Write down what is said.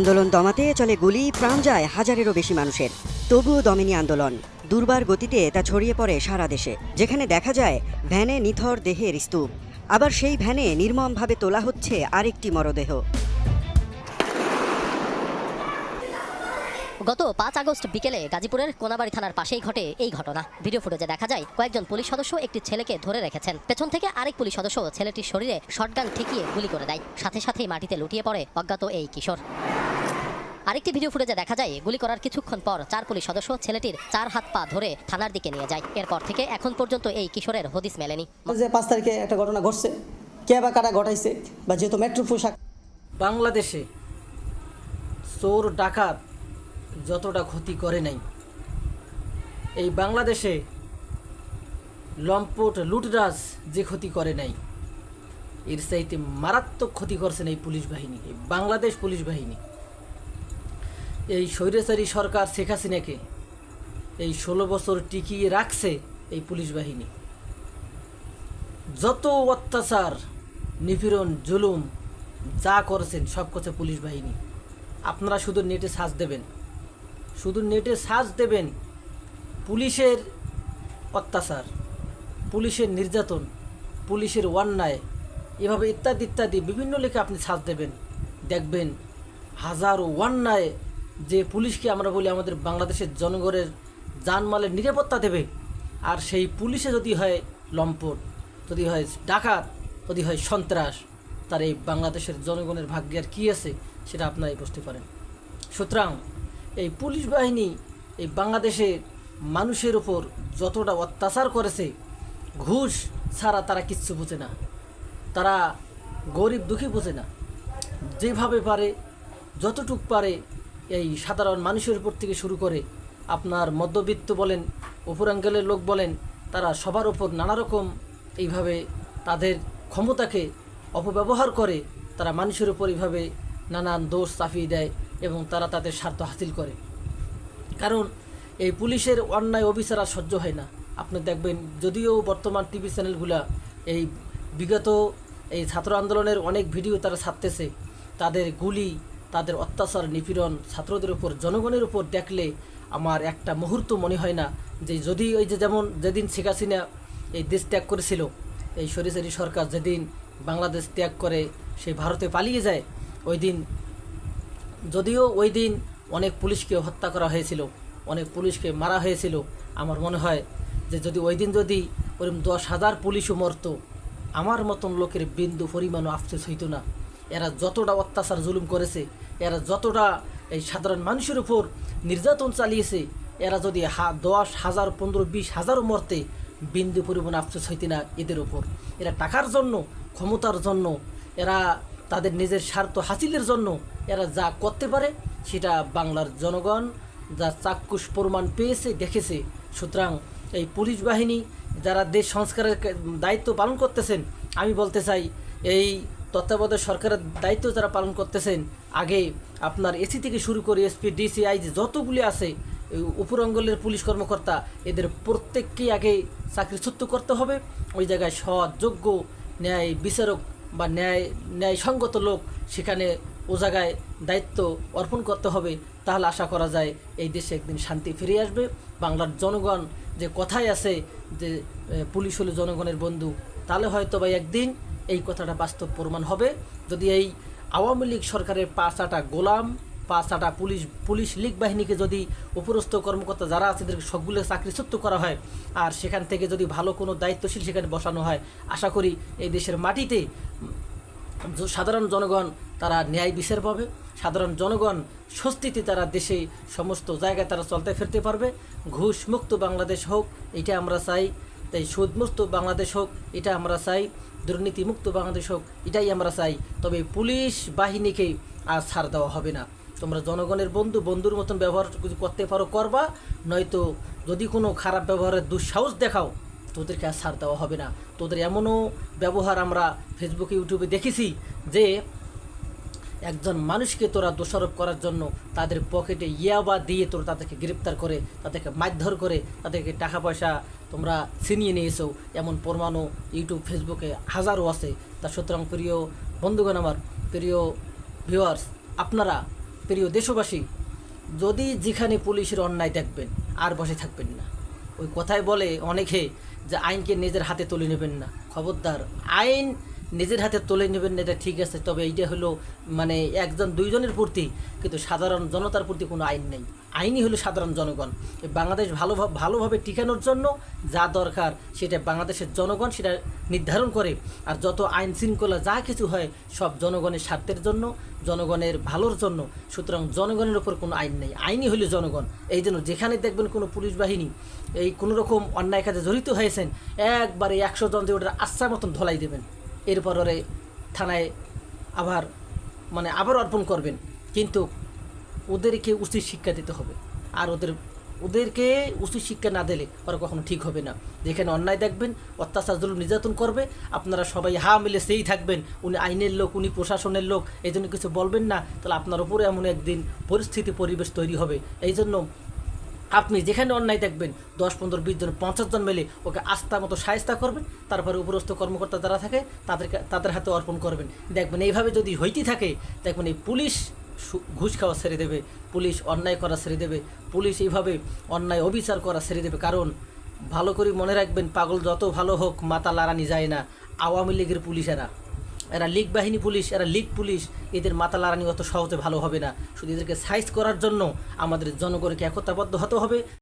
আন্দোলন দমাতে চলে গুলি, প্রাণ যায় হাজারেরও বেশি মানুষের। তবুও দমেনি আন্দোলন। দুর্বার গতিতে তা ছড়িয়ে পড়ে সারা দেশে। যেখানে দেখা যায়, ভ্যানে নিথর দেহের স্তূপ। আবার সেই ভ্যানে নির্মমভাবে তোলা হচ্ছে আরেকটি মরদেহ। গত পাঁচ আগস্ট বিকেলে গাজীপুরের কোনাবাড়ি থানার পাশেই ঘটে এই ঘটনা। ভিডিও ফুটেজে দেখা যায়, কয়েকজন পুলিশ সদস্য একটি ছেলেকে ধরে রেখেছেন। পেছন থেকে আরেক পুলিশ সদস্য ছেলেটির শরীরে শটগান ঠেকিয়ে গুলি করে দেয়। সাথে সাথেই মাটিতে লুটিয়ে পড়ে অজ্ঞাত এই কিশোর। আরেকটি ভিডিও ফুটেজে দেখা যায় গুলি করার কিছুক্ষণ পর চার পুলিশ সদস্য ছেলেটির চার হাত পা ধরে থানার দিকে নিয়ে যায়। এরপর থেকে এখন পর্যন্ত এই কিশোরের হদিস মেলেনি। যে পাঁচ তারিখে একটা ঘটনা ঘটছে কে বা কারা ঘটাইছে বা যেহেতু মেট্রো পোশাক বাংলাদেশে চোর ডাকাত যতটা ক্ষতি করে নাই। এই বাংলাদেশে লম্পট লুটরাজ যে ক্ষতি করে নাই এর চাইতে মারাত্মক ক্ষতি করছেন এই পুলিশ বাহিনী এই বাংলাদেশ পুলিশ বাহিনী। এই স্বৈরাচারী সরকার শেখ হাসিনাকে এই ষোলো বছর টিকিয়ে রাখছে এই পুলিশ বাহিনী। যত অত্যাচার, নিপীড়ন, জুলুম যা করেছেন, সব করছে পুলিশ বাহিনী। আপনারা শুধু নেটে সাজ দেবেন। শুধু নেটে সাজ দেবেন পুলিশের অত্যাচার, পুলিশের নির্যাতন, পুলিশের অন্যায়, এভাবে ইত্যাদি ইত্যাদি বিভিন্ন লেখে আপনি সাজ দেবেন। দেখবেন হাজারো অন্যায় যে পুলিশকে আমরা বলি আমাদের বাংলাদেশের জনগণের জানমালের নিরাপত্তা দেবে, আর সেই পুলিশে যদি হয় লম্পট, যদি হয় ডাকাত, যদি হয় সন্ত্রাস, তার এই বাংলাদেশের জনগণের ভাগ্যে আর কী আছে সেটা আপনারাই বুঝতে পারেন। সুতরাং এই পুলিশ বাহিনী এই বাংলাদেশের মানুষের উপর যতটা অত্যাচার করেছে, ঘুষ ছাড়া তারা কিচ্ছু বোঝে না। তারা গরিব দুঃখী বোঝে না। যেভাবে পারে, যতটুক পারে এই সাধারণ মানুষের উপর থেকে শুরু করে আপনার মধ্যবিত্ত বলেন উপরাঙ্গেলের লোক বলেন, তারা সবার ওপর নানা রকম এইভাবে তাদের ক্ষমতাকে অপব্যবহার করে, তারা মানুষের উপর এইভাবে নানান দোষ চাপিয়ে দেয় এবং তারা তাদের স্বার্থ হাসিল করে। কারণ এই পুলিশের অন্যায় অবিচার আর সহ্য হয় না। আপনি দেখবেন যদিও বর্তমান টিভি চ্যানেলগুলা এই বিগত এই ছাত্র আন্দোলনের অনেক ভিডিও তারা ছাড়তেছে, তাদের গুলি তাদের অত্যাচার, নিপীড়ন ছাত্রদের উপর, জনগণের উপর দেখলে আমার একটা মুহূর্ত মনে হয় না যে যদি ওই যে যেমন যেদিন শেখ হাসিনা এই দেশ ত্যাগ করেছিল, এই সরিসারি সরকার যেদিন বাংলাদেশ ত্যাগ করে সেই ভারতে পালিয়ে যায়, ওই দিন যদিও ওই দিন অনেক পুলিশকে হত্যা করা হয়েছিল, অনেক পুলিশকে মারা হয়েছিল, আমার মনে হয় যে যদি ওই দিন যদি ওরকম দশ হাজার পুলিশও মরতো, আমার মতন লোকের বিন্দু পরিমাণও আফসোস হইতো না। এরা যতটা অত্যাচার, জুলুম করেছে, এরা যতটা এই সাধারণ মানুষের উপর নির্যাতন চালিয়েছে, এরা যদি হা, দশ হাজার, পনেরো, বিশ হাজারও মরতে বিন্দু পরিমাণ আফসোস হইতে না, এদের উপর। এরা টাকার জন্য, ক্ষমতার জন্য, এরা তাদের নিজের স্বার্থ হাসিলের জন্য, এরা যা করতে পারে, সেটা বাংলার জনগণ যা চাক্ষুষ প্রমাণ পেয়েছে, দেখেছে। সুতরাং এই পুলিশ বাহিনী যারা দেশ সংস্কারের দায়িত্ব পালন করতেছেন, আমি বলতে চাই, এই তত্ত্বাবধায়ক সরকারের দায়িত্ব যারা পালন করতেছেন, আগে আপনার এসি থেকে শুরু করে এসপি, ডিসি, আইজি যতগুলি আছে উপরঙ্গলের পুলিশ কর্মকর্তা, এদের প্রত্যেককেই আগে চাকরিচ্যুত করতে হবে। ওই জায়গায় সৎ, যোগ্য, ন্যায় বিচারক বা ন্যায়, ন্যায়সঙ্গত লোক সেখানে ও জায়গায় দায়িত্ব অর্পণ করতে হবে। তাহলে আশা করা যায় এই দেশে একদিন শান্তি ফিরে আসবে। বাংলার জনগণ যে কথাই আছে যে পুলিশ হলো জনগণের বন্ধু, তাহলে হয়তো বা একদিন এই কথাটা বাস্তব প্রমাণ হবে। যদি এই আওয়ামী লীগ সরকারের পাঁচাটা গোলাম, পাঁচাটা পুলিশ পুলিশ লীগ বাহিনীকে যদি উপরস্থ কর্মকর্তা যারা আছে, তাদেরকে সবগুলো চাকরিচ্যুত করা হয় আর সেখান থেকে যদি ভালো কোনো দায়িত্বশীল সেখানে বসানো হয়, আশা করি এই দেশের মাটিতে সাধারণ জনগণ তারা ন্যায় বিচার পাবে, সাধারণ জনগণ স্বস্তিতে তারা দেশে সমস্ত জায়গায় তারা চলতে ফিরতে পারবে। ঘুষ মুক্ত বাংলাদেশ হোক, এটা আমরা চাই। তাই সুদমুক্ত বাংলাদেশ হোক, এটা আমরা চাই। দুর্নীতিমুক্ত বাংলাদেশ হোক, এটাই আমরা চাই। তবে পুলিশ বাহিনীকে আর ছাড় দেওয়া হবে না। তোমরা জনগণের বন্ধু, বন্ধুর মতন ব্যবহার করতে পারো, করবা। নয়তো যদি কোনো খারাপ ব্যবহারের দুঃসাহস দেখাও, তোদেরকে আর ছাড় দেওয়া হবে না। তোদের এমনও ব্যবহার আমরা ফেসবুকে ইউটিউবে দেখেছি যে একজন মানুষকে তোরা দোষারোপ করার জন্য তাদের পকেটে ইয়াবা দিয়ে তোরা তাদেরকে গ্রেপ্তার করে, তাদেরকে মারধর করে, তাদেরকে টাকা পয়সা তোমরা ছিনিয়ে নিয়েছো। এমন পরমাণু ইউটিউব ফেসবুকে হাজারও আছে। তা সুতরাং প্রিয় বন্ধুগণ আমার, প্রিয় ভিউয়ার্স আপনারা, প্রিয় দেশবাসী, যদি যেখানে পুলিশের অন্যায় দেখবেন, আর বসে থাকবেন না। ওই কথায় বলে অনেকে যে আইনকে নিজের হাতে তুলে নেবেন না। খবরদার, আইন নিজের হাতে তুলে নেবেন, এটা ঠিক আছে, তবে এইটা হলো মানে একজন, দুইজনের প্রতি কিন্তু সাধারণ জনতার প্রতি কোনো আইন নেই। আইনই হলো সাধারণ জনগণ। বাংলাদেশ ভালো ভালোভাবে টিকানোর জন্য যা দরকার সেটা বাংলাদেশের জনগণ সেটা নির্ধারণ করে, আর যত আইন শৃঙ্খলা যা কিছু হয় সব জনগণের স্বার্থের জন্য, জনগণের ভালোর জন্য, সুতরাং জনগণের ওপর কোনো আইন নেই। আইনই হলো জনগণ। এই জন্য যেখানে দেখবেন কোনো পুলিশ বাহিনী এই কোনো রকম অন্যায় কাজে জড়িত হয়েছেন, একবারে একশো জন দিয়ে ওটা আশ্রা মতন ধলাই দেবেন। এরপর ওরে থানায় আবার মানে আবার অর্পণ করবেন। কিন্তু ওদেরকে উচিত শিক্ষা দিতে হবে। আর ওদের, ওদেরকে উচিত শিক্ষা না দিলে ওরা কখনো ঠিক হবে না। যেখানে অন্যায় দেখবেন, অত্যাচার, জুলুম, নির্যাতন করবে, আপনারা সবাই হা মিলে সেই থাকবেন। উনি আইনের লোক, উনি প্রশাসনের লোক এই জন্য কিছু বলবেন না। তাহলে আপনার উপরে এমন একদিন পরিস্থিতি, পরিবেশ তৈরি হবে। এই জন্য আপনি যেখানে অন্যায় দেখবেন, দশ, পনেরো, বিশ জন, পঞ্চাশ জন মিলে ওকে আস্থা মতো সায়স্তা করবেন, তারপরে উপরস্থ কর্মকর্তা যারা থাকে, তাদেরকে, তাদের হাতে অর্পণ করবেন। দেখবেন এইভাবে যদি হইতে থাকে, দেখবেন এই পুলিশ ঘুষ খাওয়া ছেড়ে দেবে, পুলিশ অন্যায় করা ছেড়ে দেবে, পুলিশ এইভাবে অন্যায় অবিচার করা ছেড়ে দেবে। কারণ ভালো করে মনে রাখবেন, পাগল যত ভালো হোক মাতা লারানি যায় না, আওয়ামী লীগের পুলিশ এরা এরা লিগ বাহিনী পুলিশ, এরা লিগ পুলিশ, এদের মাথা লাড়ানি অত সহজে ভালো হবে না। শুধু এদেরকে সাইজ করার জন্য আমাদের জনগণকে একতাবদ্ধ হতে হবে।